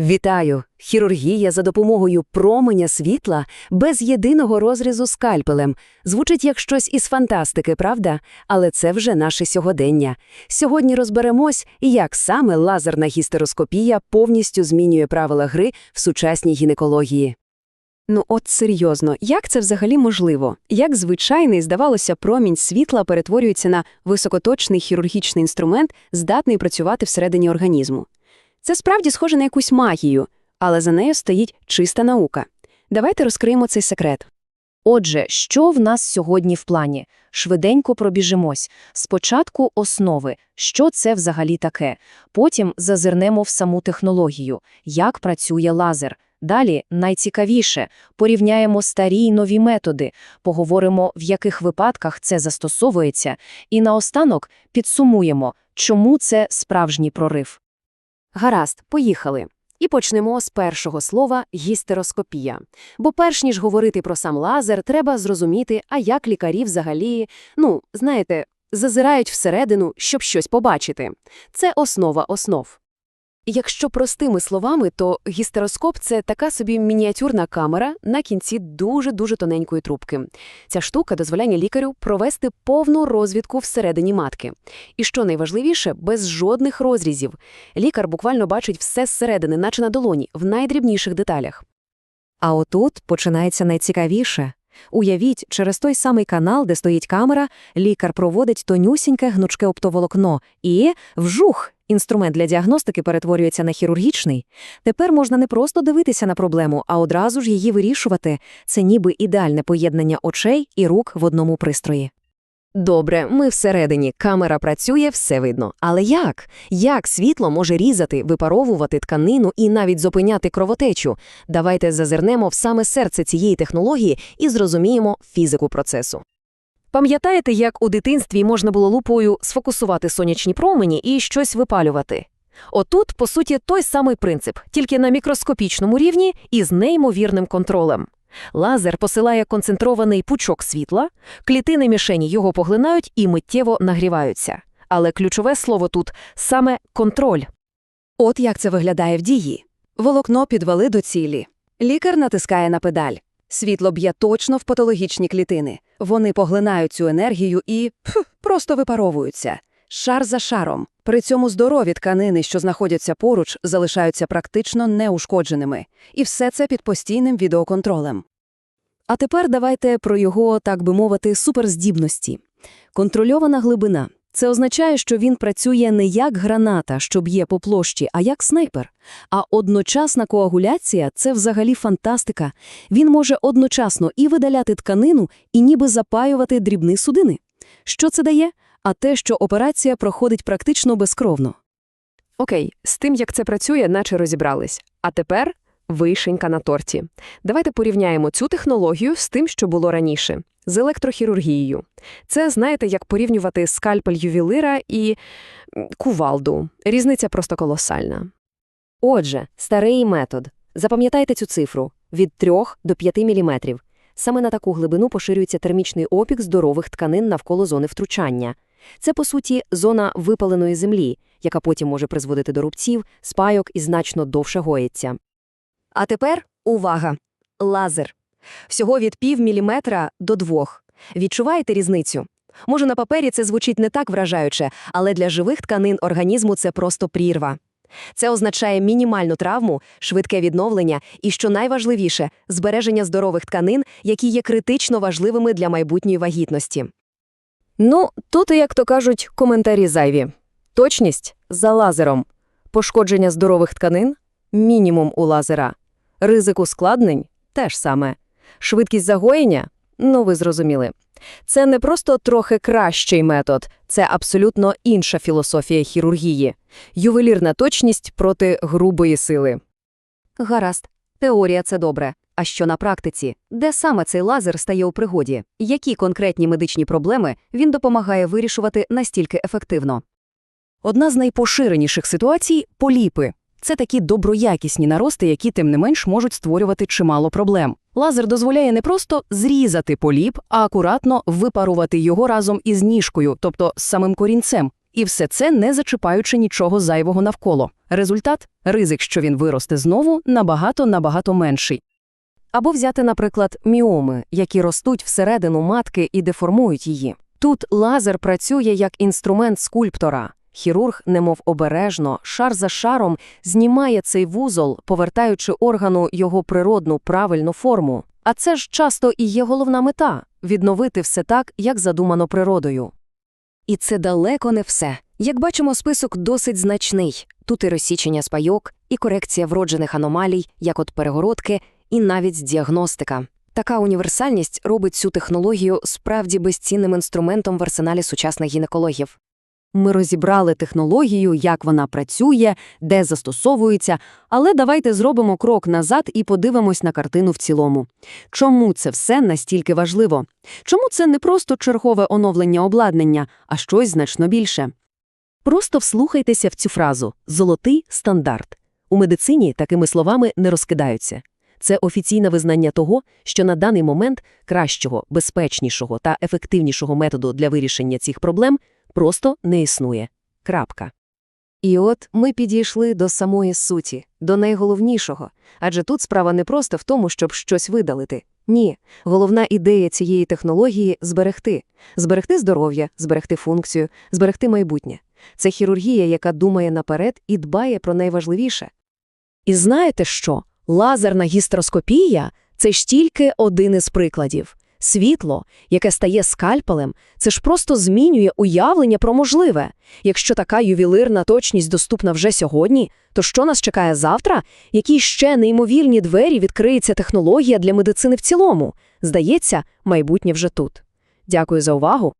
Вітаю! Хірургія за допомогою променя світла без єдиного розрізу скальпелем. Звучить як щось із фантастики, правда? Але це вже наше сьогодення. Сьогодні розберемось, як саме лазерна гістероскопія повністю змінює правила гри в сучасній гінекології. Ну от серйозно, як це взагалі можливо? Як звичайний, здавалося, промінь світла перетворюється на високоточний хірургічний інструмент, здатний працювати всередині організму? Це справді схоже на якусь магію, але за нею стоїть чиста наука. Давайте розкриємо цей секрет. Отже, що в нас сьогодні в плані? Швиденько пробіжимось. Спочатку основи, що це взагалі таке. Потім зазирнемо в саму технологію, як працює лазер. Далі, найцікавіше, порівняємо старі й нові методи, поговоримо, в яких випадках це застосовується, і наостанок підсумуємо, чому це справжній прорив. Гаразд, поїхали. І почнемо з першого слова гістероскопія. Бо перш ніж говорити про сам лазер, треба зрозуміти, а як лікарі взагалі, ну, знаєте, зазирають всередину, щоб щось побачити. Це основа основ. Якщо простими словами, то гістероскоп – це така собі мініатюрна камера на кінці дуже-дуже тоненької трубки. Ця штука дозволяє лікарю провести повну розвідку всередині матки. І що найважливіше, без жодних розрізів. Лікар буквально бачить все зсередини, наче на долоні, в найдрібніших деталях. А отут починається найцікавіше. Уявіть, через той самий канал, де стоїть камера, лікар проводить тонюсіньке гнучке оптоволокно і вжух! Інструмент для діагностики перетворюється на хірургічний. Тепер можна не просто дивитися на проблему, а одразу ж її вирішувати. Це ніби ідеальне поєднання очей і рук в одному пристрої. Добре, ми всередині, камера працює, все видно. Але як? Як світло може різати, випаровувати тканину і навіть зупиняти кровотечу? Давайте зазирнемо в саме серце цієї технології і зрозуміємо фізику процесу. Пам'ятаєте, як у дитинстві можна було лупою сфокусувати сонячні промені і щось випалювати? Отут, по суті, той самий принцип, тільки на мікроскопічному рівні і з неймовірним контролем. Лазер посилає концентрований пучок світла, клітини мішені його поглинають і миттєво нагріваються. Але ключове слово тут саме контроль. От як це виглядає в дії. Волокно підвели до цілі. Лікар натискає на педаль. Світло б'є точно в патологічні клітини. Вони поглинають цю енергію і пф, просто випаровуються. Шар за шаром. При цьому здорові тканини, що знаходяться поруч, залишаються практично неушкодженими. І все це під постійним відеоконтролем. А тепер давайте про його, так би мовити, суперздібності. Контрольована глибина. Це означає, що він працює не як граната, що б'є по площі, а як снайпер. А одночасна коагуляція – це взагалі фантастика. Він може одночасно і видаляти тканину, і ніби запаювати дрібні судини. Що це дає? А те, що операція проходить практично безкровно. Окей, з тим, як це працює, наче розібрались. А тепер вишенька на торті. Давайте порівняємо цю технологію з тим, що було раніше, з електрохірургією. Це, знаєте, як порівнювати скальпель ювілира і кувалду. Різниця просто колосальна. Отже, старий метод. Запам'ятайте цю цифру – від 3 до 5 мм. Саме на таку глибину поширюється термічний опік здорових тканин навколо зони втручання. Це, по суті, зона випаленої землі, яка потім може призводити до рубців, спайок і значно довше гоїться. А тепер увага! Лазер. Всього від пів міліметра до двох. Відчуваєте різницю? Може, на папері це звучить не так вражаюче, але для живих тканин організму це просто прірва. Це означає мінімальну травму, швидке відновлення і, що найважливіше, збереження здорових тканин, які є критично важливими для майбутньої вагітності. Ну, тут, як то кажуть, коментарі зайві. Точність за лазером. Пошкодження здорових тканин мінімум у лазера. Ризик ускладнень теж саме. Швидкість загоєння ну ви зрозуміли. Це не просто трохи кращий метод, це абсолютно інша філософія хірургії. Ювелірна точність проти грубої сили. Гаразд. Теорія – це добре. А що на практиці? Де саме цей лазер стає у пригоді? Які конкретні медичні проблеми він допомагає вирішувати настільки ефективно? Одна з найпоширеніших ситуацій – поліпи. Це такі доброякісні нарости, які, тим не менш, можуть створювати чимало проблем. Лазер дозволяє не просто зрізати поліп, а акуратно випарувати його разом із ніжкою, тобто з самим корінцем. І все це не зачіпаючи нічого зайвого навколо. Результат – ризик, що він виросте знову, набагато-набагато менший. Або взяти, наприклад, міоми, які ростуть всередину матки і деформують її. Тут лазер працює як інструмент скульптора. Хірург, немов обережно, шар за шаром, знімає цей вузол, повертаючи органу його природну правильну форму. А це ж часто і є головна мета – відновити все так, як задумано природою. І це далеко не все. Як бачимо, список досить значний. Тут і розсічення спайок, і корекція вроджених аномалій, як от перегородки, і навіть діагностика. Така універсальність робить цю технологію справді безцінним інструментом в арсеналі сучасних гінекологів. Ми розібрали технологію, як вона працює, де застосовується, але давайте зробимо крок назад і подивимось на картину в цілому. Чому це все настільки важливо? Чому це не просто чергове оновлення обладнання, а щось значно більше? Просто вслухайтеся в цю фразу «золотий стандарт». У медицині такими словами не розкидаються. Це офіційне визнання того, що на даний момент кращого, безпечнішого та ефективнішого методу для вирішення цих проблем просто не існує. Крапка. І от ми підійшли до самої суті, до найголовнішого. Адже тут справа не просто в тому, щоб щось видалити. Ні, головна ідея цієї технології – зберегти. Зберегти здоров'я, зберегти функцію, зберегти майбутнє. Це хірургія, яка думає наперед і дбає про найважливіше. І знаєте що? Лазерна гістероскопія – це ж тільки один із прикладів. Світло, яке стає скальпелем, це ж просто змінює уявлення про можливе. Якщо така ювелирна точність доступна вже сьогодні, то що нас чекає завтра? Які ще неймовірні двері відкриється технологія для медицини в цілому? Здається, майбутнє вже тут. Дякую за увагу.